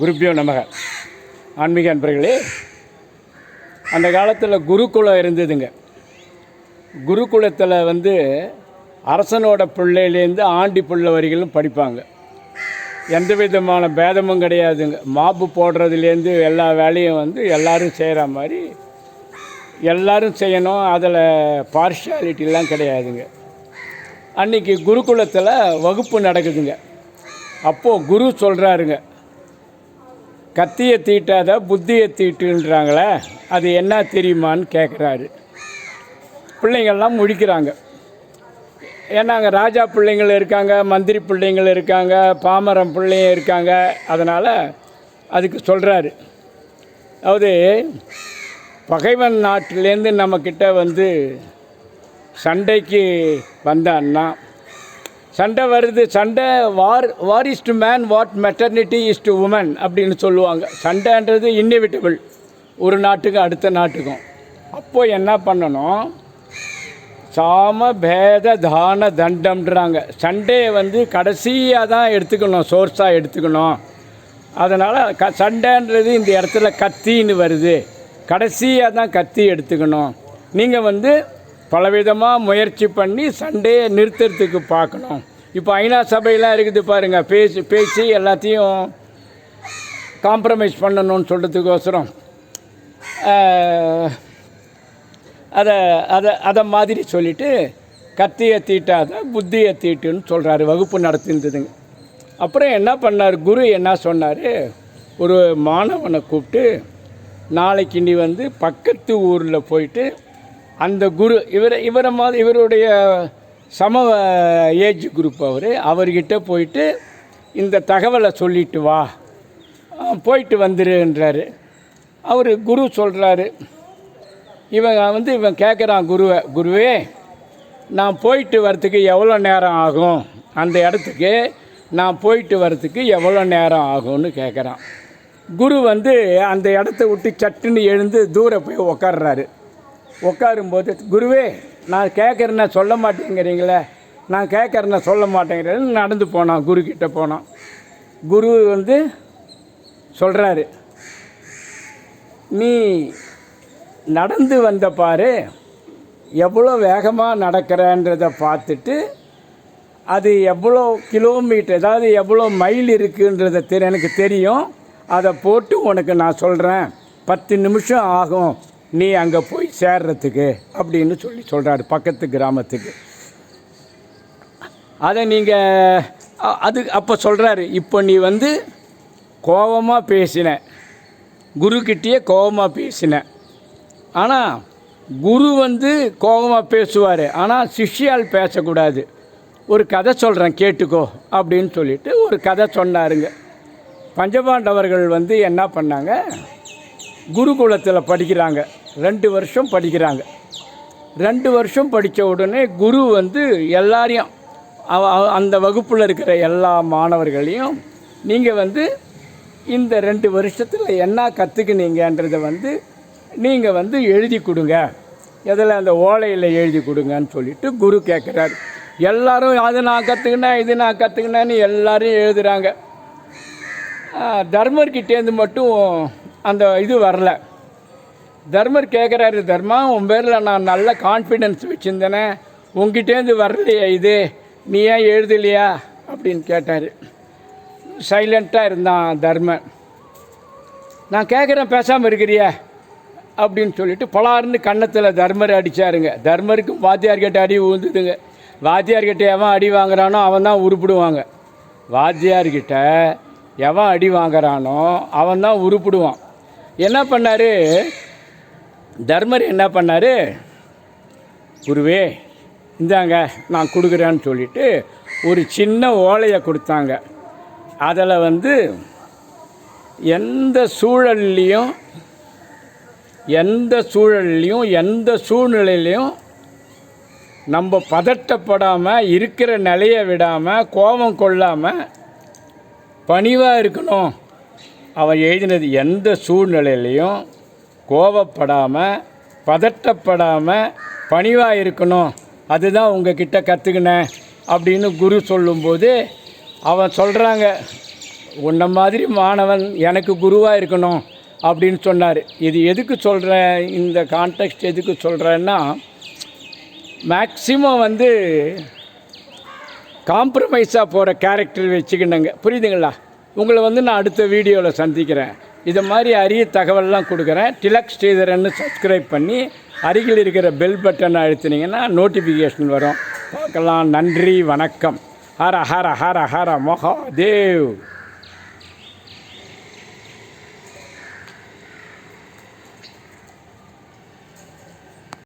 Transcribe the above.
குருப்பியோ நமக. ஆன்மீக அன்பர்களே அந்த காலத்தில் குருகுலம் இருந்ததுங்க. குருகுலத்தில் வந்து அரசனோட பிள்ளையிலேருந்து ஆண்டி பிள்ளை வரிகளும் படிப்பாங்க. எந்த விதமான பேதமும் கிடையாதுங்க. மாப்பு போடுறதுலேருந்து எல்லா வேலையும் வந்து எல்லாரும் செய்கிற மாதிரி எல்லாரும் செய்யணும். அதில் பார்ஷியாலிட்டிலாம் கிடையாதுங்க. அன்றைக்கி குருகுலத்தில் வகுப்பு நடக்குதுங்க. அப்போது குரு சொல்கிறாருங்க கத்தியை தீட்டாத புத்தியை தீட்டுன்றாங்களே அது என்ன தெரியுமான்னு கேட்குறாரு பிள்ளைங்கள்லாம் முழிக்கிறாங்க ஏன்னா அங்கே ராஜா பிள்ளைங்கள் இருக்காங்க மந்திரி பிள்ளைங்கள் இருக்காங்க பாமரம் பிள்ளைங்க இருக்காங்க அதனால் அதுக்கு சொல்கிறாரு அதாவது பகைவன் நாட்டிலேருந்து நம்மக்கிட்ட வந்து சண்டைக்கு வந்தான்னா சண்டை வருது. சண்டை war war is to man what maternity is to woman அப்படின்னு சொல்லுவாங்க. சண்டைன்றது இன்னிவிட்டபிள் ஒரு நாட்டுக்கு அடுத்த நாட்டுக்கும். அப்போது என்ன பண்ணணும்? சாம பேத தான தண்டம்ன்றாங்க. சண்டையை வந்து கடைசியாக தான் எடுத்துக்கணும். சோர்ஸாக எடுத்துக்கணும். அதனால் க சண்டைன்றது இந்த இடத்துல கத்தின்னு வருது. கடைசியாக தான் கத்தி எடுத்துக்கணும். நீங்கள் வந்து பலவிதமாக முயற்சி பண்ணி சண்டையை நிறுத்துறதுக்கு பார்க்கணும். இப்போ ஐநா சபையெல்லாம் இருக்குது பாருங்கள் பேசி பேசி எல்லாத்தையும் காம்ப்ரமைஸ் பண்ணணும்னு சொல்கிறதுக்கோசரம் அதை அதை அதை மாதிரி சொல்லிவிட்டு கத்தியை தீட்டாத புத்தியை தீட்டுன்னு சொல்கிறாரு வகுப்பு நடத்திருந்ததுங்க. அப்புறம் என்ன பண்ணார் குரு என்ன சொன்னார் ஒரு மாணவனை கூப்பிட்டு நாளைக்கு நீ வந்து பக்கத்து ஊரில் போயிட்டு அந்த குரு இவர் இவரை மாதிரி இவருடைய சம ஏஜ் குரூப் அவர் அவர்கிட்ட போயிட்டு இந்த தகவலை சொல்லிட்டு வா போயிட்டு வந்துருன்றாரு அவர் குரு சொல்கிறாரு இவன் வந்து இவன் கேட்குறான் குருவை குருவே நான் போயிட்டு வரத்துக்கு எவ்வளோ நேரம் ஆகும்? அந்த இடத்துக்கு நான் போயிட்டு வரத்துக்கு எவ்வளோ நேரம் ஆகும்னு கேட்குறான் குரு வந்து அந்த இடத்த விட்டு சட்டுன்னு எழுந்து தூர போய் உக்காடுறாரு உட்காரும்போது குருவே நான் கேட்குறேன்னா சொல்ல மாட்டேங்கிறீங்களே நான் கேட்குறேன்னா சொல்ல மாட்டேங்கிறேன்னு நடந்து போனான் குரு கிட்டே போனான். குரு வந்து சொல்கிறாரு நீ நடந்து வந்த பாரு எவ்வளோ வேகமாக நடக்கிறன்றதை பார்த்துட்டு அது எவ்வளோ கிலோமீட்டர் அதாவது எவ்வளோ மைல் இருக்குன்றதை தெரி எனக்கு தெரியும். அதை போட்டு உனக்கு நான் சொல்கிறேன் பத்து நிமிஷம் ஆகும். நீ அங்கே போய் சேர்றதுக்கு அப்படின்னு சொல்லி சொல்கிறாரு பக்கத்து கிராமத்துக்கு. அதை நீங்கள் அது அப்போ சொல்கிறாரு இப்போ நீ வந்து கோபமாக பேசின குருக்கிட்டேயே கோபமாக பேசின. ஆனால் குரு வந்து கோபமாக பேசுவார் ஆனால் சிஷ்யால் பேசக்கூடாது. ஒரு கதை சொல்கிறேன் கேட்டுக்கோ அப்படின்னு சொல்லிட்டு ஒரு கதை சொன்னாருங்க. பஞ்சபாண்டவர்கள் வந்து என்ன பண்ணாங்க? குருகுலத்தில் படிக்கிறாங்க. ரெண்டு வருஷம் படிக்கிறாங்க. ரெண்டு வருஷம் படித்த உடனே குரு வந்து எல்லாரையும் அவ- அந்த வகுப்பில் இருக்கிற எல்லா மாணவர்களையும் நீங்கள் வந்து இந்த ரெண்டு வருஷத்தில் என்ன கற்றுக்குனீங்கன்றதை வந்து நீங்கள் வந்து எழுதி கொடுங்க. எதில் அந்த ஓலையில் எழுதி கொடுங்கன்னு சொல்லிட்டு குரு கேட்குறாரு எல்லாரும் அது நான் கற்றுக்கினேன் இது நான் கற்றுக்கினேன்னு எல்லாரும் எழுதுகிறாங்க தர்மர்கிட்டேருந்து மட்டும் அந்த இது வரல. தர்மர் கேட்குறாரு தர்மா உன் பேரில் நான் நல்ல கான்ஃபிடென்ஸ் வச்சுருந்தேனே உங்ககிட்டேருந்து வரலையா இது நீ ஏன் எழுதலையா? அப்படின்னு கேட்டார். சைலண்ட்டாக இருந்தான் தர்மன் நான் கேட்குறேன் பேசாமல் இருக்கிறியா அப்படின்னு சொல்லிட்டு பலார்னு கன்னத்தில் தர்மர் அடித்தாருங்க தர்மருக்கும் வாத்தியார்கிட்ட அடி விழுந்துதுங்க வாத்தியார்கிட்ட எவன் அடி வாங்குறானோ அவன் தான் உருப்பிடுவாங்க. வாத்தியார்கிட்ட எவன் அடி வாங்குறானோ அவன் தான் உருப்பிடுவான். என்ன பண்ணார்? தர்மர் என்ன பண்ணார்? குருவே இந்தாங்க நான் கொடுக்குறேன்னு சொல்லிட்டு ஒரு சின்ன ஓலையை கொடுத்தாங்க. அதில் வந்து எந்த சூழல்லையும் எந்த சூழல்லையும் எந்த சூழ்நிலையிலையும் நம்ம பதட்டப்படாமல் இருக்கிற நிலையை விடாமல் கோபம் கொள்ளாமல் பணிவாக இருக்கணும். அவன் எழுதினது எந்த சூழ்நிலையிலையும் கோவப்படாமல் பதட்டப்படாமல் பணிவாக இருக்கணும். அதுதான் உங்ககிட்ட கற்றுக்கினேன் அப்படின்னு குரு சொல்லும்போது அவன் சொல்கிறாங்க உன்ன மாதிரி மாணவன் எனக்கு குருவாக இருக்கணும் அப்படின்னு சொன்னார். இது எதுக்கு சொல்கிறேன் இந்த கான்டெக்ட் எதுக்கு சொல்கிறேன்னா மேக்சிமம் வந்து காம்ப்ரமைஸாக போகிற கேரக்டர் வச்சுக்கிண்டுங்க புரியுதுங்களா? உங்களை வந்து நான் அடுத்த வீடியோவில் சந்திக்கிறேன். இது மாதிரி அரிய தகவல்லாம் கொடுக்குறேன். டிலக் ஸ்ரீதரன்னு சப்ஸ்கிரைப் பண்ணி அருகில் இருக்கிற பெல் பட்டனை அழுத்தினீங்கன்னா நோட்டிஃபிகேஷன் வரும். பார்க்கலாம். நன்றி. வணக்கம். ஹர ஹர ஹர ஹர மகாதேவ்.